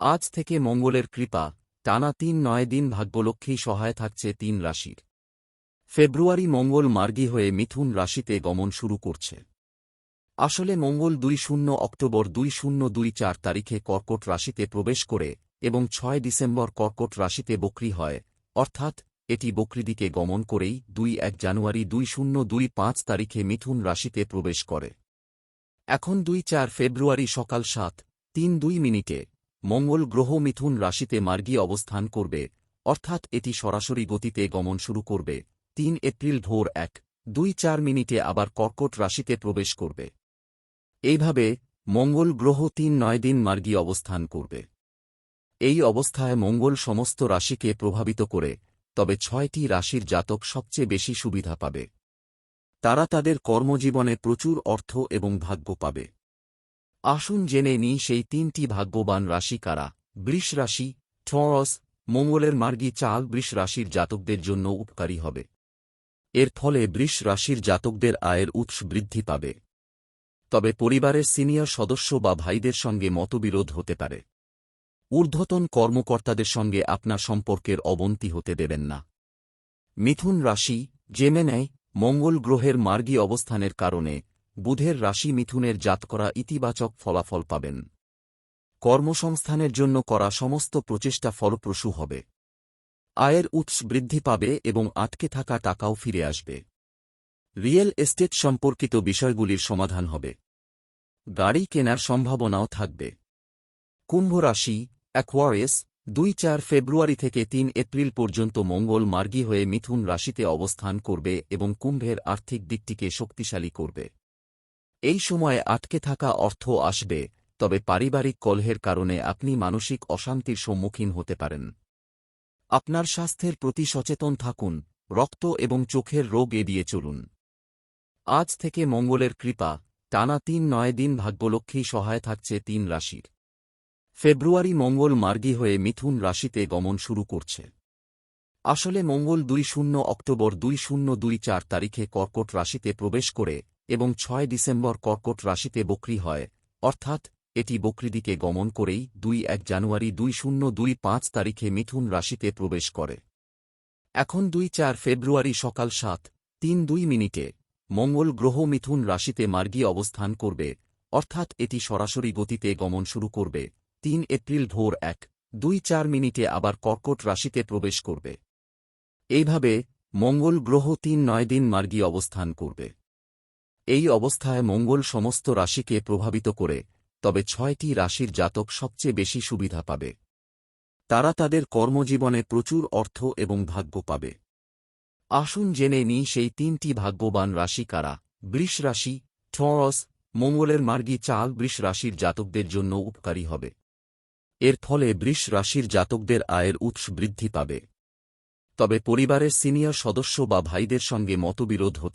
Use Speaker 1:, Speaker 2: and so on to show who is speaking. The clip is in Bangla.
Speaker 1: আজ থেকে মঙ্গলের কৃপা, টানা তিন নয় দিন ভাগ্যলক্ষ্মী সহায় থাকছে তিন রাশির। ফেব্রুয়ারি মঙ্গল মার্গী হয়ে মিথুন রাশিতে গমন শুরু করছে। আসলে মঙ্গল দুই শূন্য, অক্টোবর দুই শূন্য দুই চার তারিখে কর্কট রাশিতে প্রবেশ করে এবং ছয় ডিসেম্বর কর্কট রাশিতে বক্রি হয়, অর্থাৎ এটি বক্রিদিকে গমন করেই দুই এক জানুয়ারি দুই শূন্য দুই পাঁচ তারিখে মিথুন রাশিতে প্রবেশ করে। এখন দুই চার ফেব্রুয়ারি সকাল সাত, তিন দুই মিনিটে মঙ্গল গ্রহ মিথুন রাশিতে মার্গী অবস্থান করবে, অর্থাৎ এটি সরাসরি গতিতে গমন শুরু করবে। তিন এপ্রিল ভোর এক, দুই চার মিনিটে আবার কর্কট রাশিতে প্রবেশ করবে। এইভাবে মঙ্গল গ্রহ তিন নয় দিন মার্গী অবস্থান করবে। এই অবস্থায় মঙ্গল সমস্ত রাশিকে প্রভাবিত করে, তবে ছয়টি রাশির জাতক সবচেয়ে বেশি সুবিধা পাবে। তারা তাদের কর্মজীবনে প্রচুর অর্থ এবং ভাগ্য পাবে। আসুন জেনে নিই সেই তিনটি ভাগ্যবান রাশি কারা। বৃষ রাশি, টরস, মঙ্গলের মার্গী চাল বৃষ রাশির জাতকদের জন্য উপকারী হবে। এর ফলে বৃষ রাশির জাতকদের আয়ের উৎস বৃদ্ধি পাবে। তবে পরিবারের সিনিয়র সদস্য বা ভাইদের সঙ্গে মতবিরোধ হতে পারে। ঊর্ধ্বতন কর্মকর্তাদের সঙ্গে আপনার সম্পর্কের অবনতি হতে দেবেন না। মিথুন রাশি, জেমে নেয় মঙ্গল গ্রহের মার্গী অবস্থানের কারণে বুধের রাশি মিথুনের জাত করা ইতিবাচক ফলাফল পাবেন। কর্মসংস্থানের জন্য করা সমস্ত প্রচেষ্টা ফলপ্রসূ হবে। আয়ের উৎস বৃদ্ধি পাবে এবং আটকে থাকা টাকাও ফিরে আসবে। রিয়েল এস্টেট সম্পর্কিত বিষয়গুলির সমাধান হবে। গাড়ি কেনার সম্ভাবনাও থাকবে। কুম্ভ রাশি অ্যাকোয়ারিয়াস দুই চার ফেব্রুয়ারি থেকে তিন এপ্রিল পর্যন্ত মঙ্গল মার্গী হয়ে মিথুন রাশিতে অবস্থান করবে এবং কুম্ভের আর্থিক দিকটিকে শক্তিশালী করবে। এই সময়ে আটকে থাকা অর্থ আসবে, তবে পারিবারিক কলহের কারণে আপনি মানসিক অশান্তির সম্মুখীন হতে পারেন। আপনার স্বাস্থ্যের প্রতি সচেতন থাকুন, রক্ত এবং চোখের রোগ এড়িয়ে চলুন। আজ থেকে মঙ্গলের কৃপা, টানা তিন নয় দিন ভাগ্যলক্ষ্মী সহায় থাকছে তিন রাশির। ফেব্রুয়ারি মঙ্গল মার্গী হয়ে মিথুন রাশিতে গমন শুরু করছে। আসলে মঙ্গল দুই শূন্য, অক্টোবর দুই শূন্য দুই চার তারিখে কর্কট রাশিতে প্রবেশ করে এবং ছয় ডিসেম্বর কর্কট রাশিতে বক্রি হয়, অর্থাৎ এটি বক্রিদিকে গমন করেই দুই এক জানুয়ারি দুই শূন্য দুই পাঁচ তারিখে মিথুন রাশিতে প্রবেশ করে। এখন দুই চার ফেব্রুয়ারি সকাল সাত, তিন দুই মিনিটে, মঙ্গল গ্রহ মিথুন রাশিতে মার্গী অবস্থান করবে, অর্থাৎ এটি সরাসরি গতিতে গমন শুরু করবে, তিন এপ্রিল ভোর এক, দুই চার মিনিটে আবার কর্কট রাশিতে প্রবেশ করবে। এইভাবে মঙ্গল গ্রহ তিন নয় দিন মার্গী অবস্থান করবে। এই অবস্থায় মঙ্গল সমস্ত রাশিকে প্রভাবিত করে, তবে ছয়টি রাশির জাতক সবচেয়ে বেশি সুবিধা পাবে। তারা তাদের কর্মজীবনে প্রচুর অর্থ এবং ভাগ্য পাবে। আসুন জেনে নিই সেই তিনটি ভাগ্যবান রাশি কারা। বৃষ রাশি, টরস, মঙ্গলের মার্গী চাল বৃষ রাশির জাতকদের জন্য উপকারী হবে। এর ফলে বৃষ রাশির জাতকদের আয়ের উৎস বৃদ্ধি পাবে। তবে পরিবারের সিনিয়র সদস্য বা ভাইদের সঙ্গে মতবিরোধ হতে